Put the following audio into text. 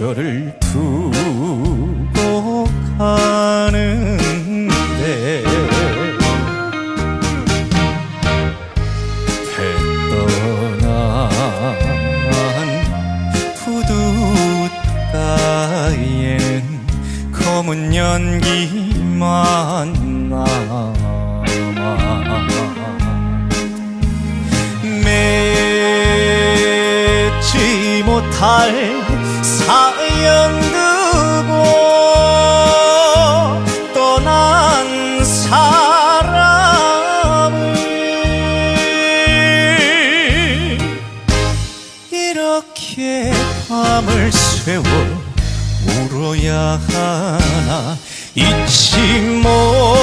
너를 두고 가는데 해 떠난 부둣가에는 검은 연기만 남아. 맺지 못할 사 연 두고 떠난 사람을 이렇게 밤을 새워 울어야 하나 잊지 못할